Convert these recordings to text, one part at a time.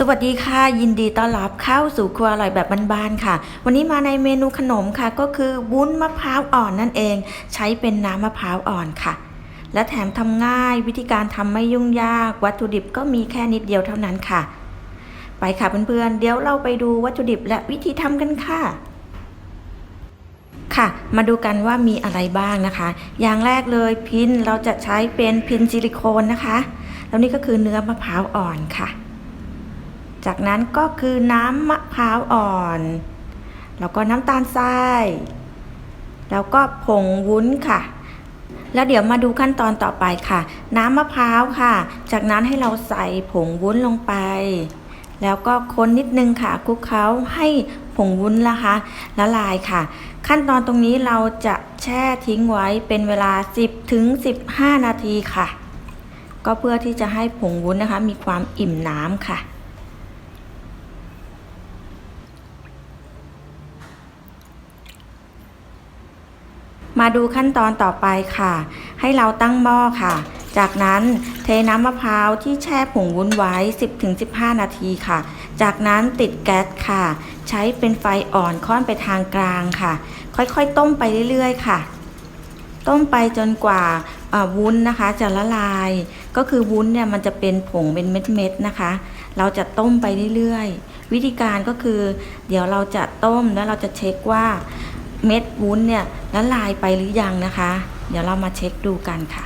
สวัสดีค่ะ ยินดีต้อนรับเข้าสู่ครัวอร่อยแบบบ้านๆค่ะ วันนี้มาในเมนูขนมค่ะ ก็คือวุ้นมะพร้าวอ่อนนั่นเอง ใช้เป็นน้ำมะพร้าวอ่อนค่ะ และแถมทำง่ายวิธีการทำไม่ยุ่งยาก วัตถุดิบก็มีแค่นิดเดียวเท่านั้นค่ะ ไปค่ะเพื่อนๆเดี๋ยวเราไปดูวัตถุดิบและวิธีทำกันค่ะค่ะ มาดูกันว่ามีอะไรบ้างนะคะ อย่างแรกเลยพินเราจะใช้เป็นพินซิลิโคนนะคะ แล้วนี่ก็คือเนื้อมะพร้าวอ่อนค่ะ จากนั้นก็คือน้ำมะพร้าวอ่อน แล้วก็น้ำตาลทราย แล้วก็ผงวุ้นค่ะ แล้วเดี๋ยวมาดูขั้นตอนต่อไปค่ะ น้ำมะพร้าวค่ะ จากนั้นให้เราใส่ผงวุ้นลงไป แล้วก็คนนิดนึงค่ะคลุกเคล้าให้ผงวุ้นนะคะละลายค่ะ ขั้นตอนตรงนี้เราจะแช่ทิ้งไว้เป็นเวลา 10ถึง15 นาทีค่ะ ก็เพื่อที่จะให้ผงวุ้นนะคะ มีความอิ่มน้ำค่ะ มาดูขั้นตอนต่อไปค่ะ ให้เราตั้งหม้อค่ะ จากนั้นเทน้ำมะพร้าวที่แช่ผงวุ้นไว้ 10-15 นาทีค่ะ จากนั้นติดแก๊สค่ะ ใช้เป็นไฟอ่อนค่อนไปทางกลางค่ะ ค่อยๆ ต้มไปเรื่อยๆ ค่ะ ต้มไปจนกว่าวุ้นนะคะจะละลาย ก็คือวุ้นเนี่ยมันจะเป็นผงเป็นเม็ดๆนะคะ เราจะต้มไปเรื่อยๆ วิธีการก็คือ เดี๋ยวเราจะต้มแล้วเราจะเช็คว่า เม็ดวุ้นเนี่ยละลายไปหรือยังนะคะ เดี๋ยวเรามาเช็คดูกันค่ะ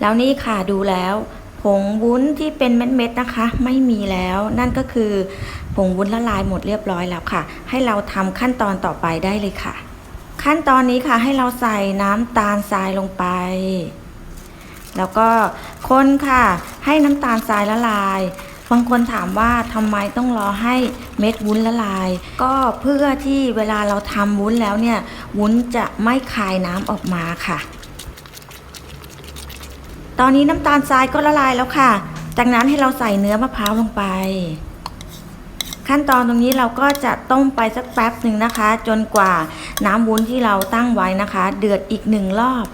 แล้วนี่ค่ะดูแล้ว ผงวุ้นที่เป็นเม็ดๆนะคะ ไม่มีแล้วนั่นก็คือ ผงวุ้นละลายหมดเรียบร้อยแล้วค่ะ ให้เราทำขั้นตอนต่อไปได้เลยค่ะ ขั้นตอนนี้ค่ะให้เราใส่น้ำตาลทรายลงไป แล้วก็คนค่ะ ให้น้ำตาลทรายละลาย บางคนถามว่าทำไมต้องรอให้เม็ดวุ้นละลาย ก็เพื่อที่เวลาเราทำวุ้นแล้วเนี่ย วุ้นจะไม่คายน้ำออกมาค่ะ ตอนนี้น้ำตาลทรายก็ละลายแล้วค่ะ จากนั้นให้เราใส่เนื้อมะพร้าวลงไป ขั้นตอนตรงนี้เราก็จะต้มไปสักแป๊บหนึ่งนะคะ จนกว่าน้ำวุ้นที่เราตั้งไว้นะคะ เดือดอีกหนึ่งรอบ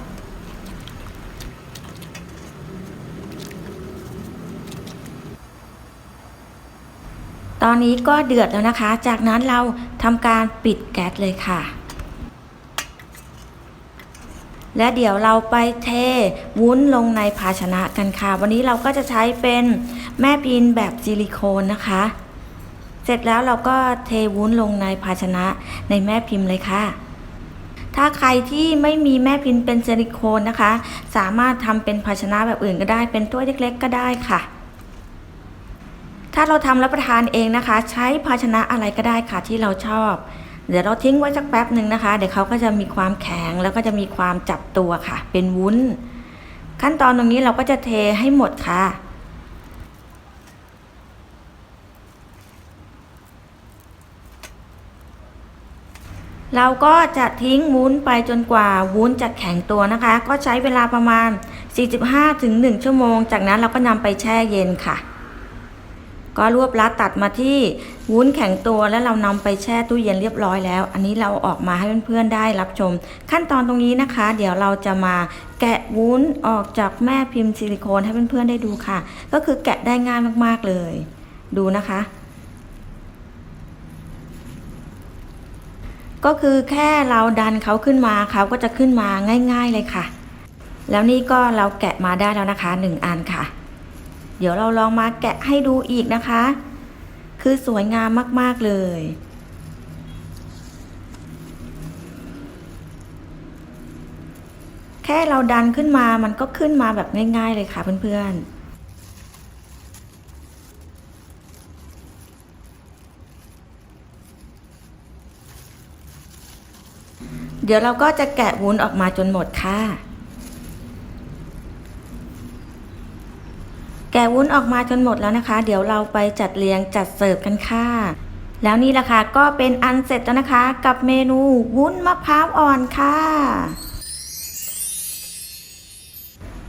ตอนนี้ก็เดือดแล้วนะคะ จากนั้นเราทำการปิดแก๊สเลยค่ะ และเดี๋ยวเราไปเทวุ้นลงในภาชนะกันค่ะ วันนี้เราก็จะใช้เป็นแม่พิมพ์แบบซิลิโคนนะคะ เสร็จแล้วเราก็เทวุ้นลงในภาชนะในแม่พิมพ์เลยค่ะ ถ้าใครที่ไม่มีแม่พิมพ์เป็นซิลิโคนนะคะ สามารถทำเป็นภาชนะแบบอื่นก็ได้ เป็นถ้วยเล็ก ๆ ก็ได้ค่ะ ถ้าเราทำรับประทานเองนะคะ ใช้ภาชนะอะไรก็ได้ค่ะที่เราชอบ เดี๋ยวเราทิ้งไว้สักแป๊บหนึ่งนะคะ เดี๋ยวเขาก็จะมีความแข็งแล้วก็จะมีความจับตัวค่ะ เป็นวุ้น ขั้นตอนตรงนี้เราก็จะเทให้หมดค่ะเราก็จะทิ้งวุ้นไปจนกว่าวุ้นจะแข็งตัวนะคะ ก็ใช้เวลาประมาณ 45-1 ชั่วโมง จากนั้นเราก็นำไปแช่เย็นค่ะ ก็รวบลัดตัดมาที่วุ้นแข็งตัวแล้วเรานำไปแช่ตู้เย็นเรียบร้อยแล้ว อันนี้เราออกมาให้เพื่อนๆได้รับชม ขั้นตอนตรงนี้นะคะ เดี๋ยวเราจะมาแกะวุ้นออกจากแม่พิมพ์ซิลิโคนให้เพื่อนๆได้ดูค่ะ ก็คือแกะได้ง่ายมากๆเลย ดูนะคะ ก็คือแค่เราดันเขาขึ้นมาเขาก็จะขึ้นมาง่าย ๆเลยค่ะ แล้วนี่ก็เราแกะมาได้แล้วนะคะหนึ่งอันค่ะ เดี๋ยวเราลองมาแกะให้ดูอีกนะคะ คือสวยงามมาก ๆ เลย แค่เราดันขึ้นมามันก็ขึ้นมาแบบง่าย ๆ เลยค่ะเพื่อนๆเดี๋ยวเราก็จะแกะวุ้นออกมาจนหมดค่ะ แกะวุ้นออกมาจนหมดแล้วนะคะ เดี๋ยวเราไปจัดเรียงจัดเสิร์ฟกันค่ะ แล้วนี่แหละค่ะก็เป็นอันเสร็จแล้วนะคะ กับเมนูวุ้นมะพร้าวอ่อนค่ะ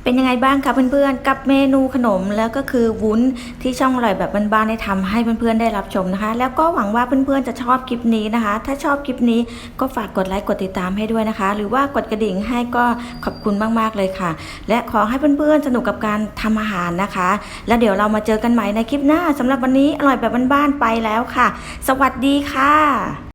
เป็นยังไงบ้างคะเพื่อนๆ กับเมนูขนมแล้วก็คือวุ้นที่ช่องอร่อยแบบบ้านๆได้ทำให้เพื่อนๆได้รับชมนะคะ แล้วก็หวังว่าเพื่อนๆจะชอบคลิปนี้นะคะ ถ้าชอบคลิปนี้ก็ฝากกดไลค์กดติดตามให้ด้วยนะคะ หรือว่ากดกระดิ่งให้ก็ขอบคุณมากๆเลยค่ะ และขอให้เพื่อนๆสนุกกับการทำอาหารนะคะ แล้วเดี๋ยวเรามาเจอกันใหม่ในคลิปหน้าสำหรับวันนี้อร่อยแบบบ้านๆไปแล้วค่ะ สวัสดีค่ะ